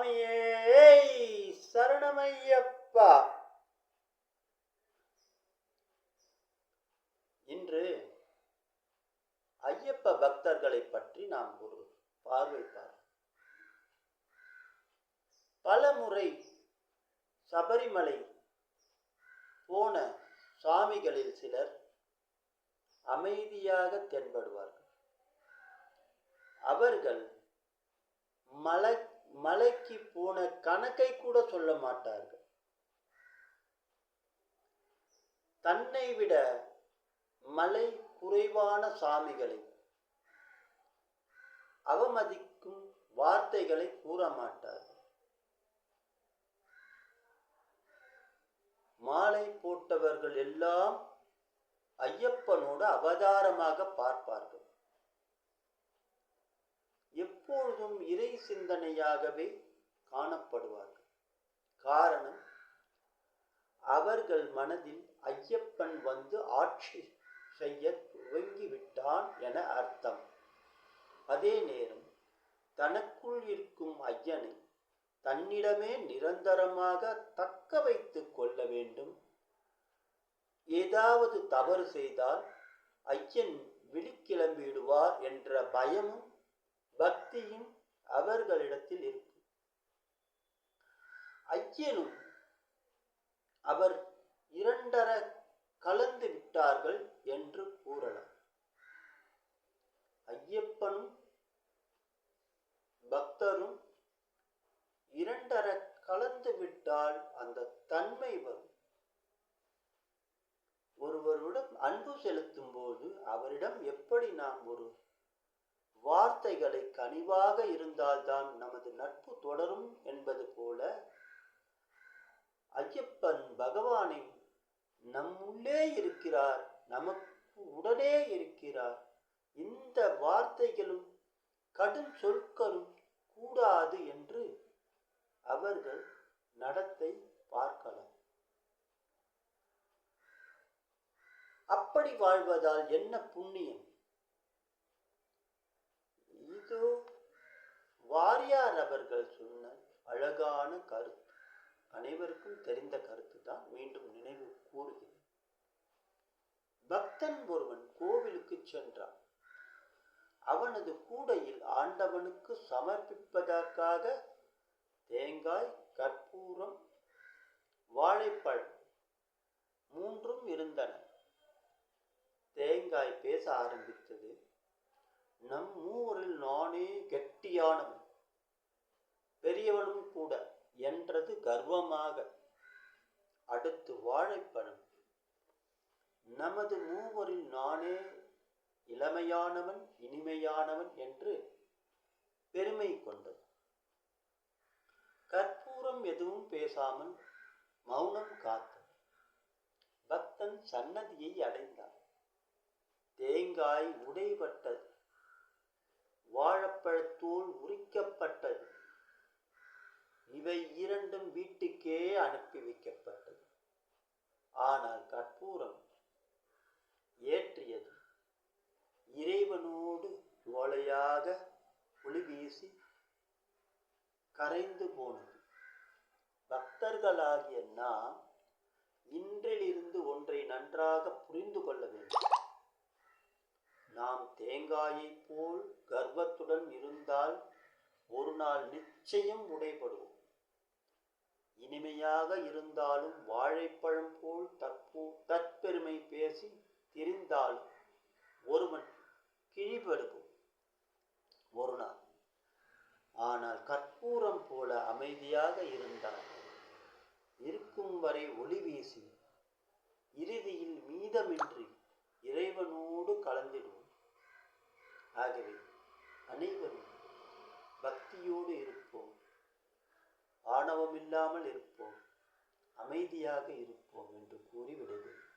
சுவாமியே சரணமையப்பா. இன்று ஐயப்ப பக்தர்களை பற்றி நாம் ஒரு பார்வை பல பலமுறை சபரிமலை போன சுவாமிகளில் சிலர் அமைதியாக தென்படுவார்கள். அவர்கள் மலை மலைக்கு போன கணக்கை கூட சொல்ல மாட்டார்கள். தன்னை விட மலை குறைவான சாமிகளை அவமதிக்கும் வார்த்தைகளை கூற மாட்டார்கள். மாலை போட்டவர்கள் எல்லாம் ஐயப்பனோடு அவதாரமாக பார்ப்பார்கள். எப்பொழுதும் இறை சிந்தனையாகவே காணப்படுவார்கள். காரணம் அவர்கள் மனதில் ஐயப்பன் வந்து ஆட்சி செய்ய துவங்கிவிட்டான் என அர்த்தம். அதே நேரம் தனக்குள் இருக்கும் ஐயனை தன்னிடமே நிரந்தரமாக தக்க வைத்து கொள்ள வேண்டும். ஏதாவது தவறு செய்தால் ஐயன் விழிக்கிளம்பிடுவார் என்ற பயமும் பக்தியும் அவர்களிடத்தில் இருக்கும் ஐயனும் அவர் இரண்டர கலந்து விட்டார்கள் என்று கூறலாம். ஐயப்பனும் பக்தரும் இரண்டர கலந்து விட்டால் அந்த தன்மை வரும். ஒருவருடன் அன்பு செலுத்தும் போது அவரிடம் எப்படி நாம் ஒரு வார்த்தைகளை கனிவாக இருந்தால்தான் நமது நட்பு தொடரும் என்பது போல ஐயப்பன் பகவானை நம்முள்ளே இருக்கிறார் நமக்கு உடனே இருக்கிறார். இந்த வார்த்தைகளும் கடும் சொற்களும் கூடாது என்று அவர்கள் நடத்தை பார்க்கலாம். அப்படி வாழ்வதால் என்ன புண்ணியம்? அவர்கள் சொன்ன அழகான கருத்து. அனைவருக்கும் தெரிந்த கருத்து தான் மீண்டும் நினைவு கூறுகிறேன் பக்தன் ஒருவன் கோவிலுக்கு சென்றான். அவனது கூடையில் ஆண்டவனுக்கு சமர்ப்பிப்பதற்காக தேங்காய் கற்பூரம் வாழைப்பழம் மூன்றும் இருந்தன. தேங்காய் பேச ஆரம்பித்தது. நம் மூவரில் நானே கெட்டியானவன். பெரியவனும் கூட என்றது கர்வமாக. அடுத்து வாழைப்பழம். நமது மூவரில் நானே இளமையானவன் இனிமையானவன் என்று பெருமை கொண்டது. கற்பூரம் எதுவும் பேசாமல் மௌனம் காத்தது. பக்தன் சன்னதியை அடைந்தான் தேங்காய் உடைபட்டது. வாழைப்பழத்தோல் உரிக்கப்பட்ட இவை இரண்டும் வீட்டுக்கே அனுப்பி வைக்கப்பட்டது. ஆனால் கற்பூரம் ஏற்றியது. இறைவனோடு ஓலையாக ஒளி வீசி கரைந்து போனது. பக்தர்களாகிய நாம் இன்றிலிருந்து ஒன்றை நன்றாக புரிந்து கொள்ள வேண்டும். நாம் தேங்காயைப் போல் கர்வத்துடன் இருந்தால் ஒரு நாள் நிச்சயம் உடைபடுவோம். இனிமையாக இருந்தாலும் வாழைப்பழம் போல் தற்போ தற்பெருமை பேசி திரிந்தாலும் ஒருவன் கிழிபடுவோம் ஒரு நாள். ஆனால் கற்பூரம் போல அமைதியாக இருந்தால் இருக்கும் வரை ஒளி வீசி இறுதியில் மீதமின்றி இறைவனோடு கலந்திடுவோம். ஆகவே அனைவரும் பக்தியோடு இருப்போம் ஆணவம் இல்லாமல் இருப்போம். அமைதியாக இருப்போம் என்று கூறி விடுகிறேன்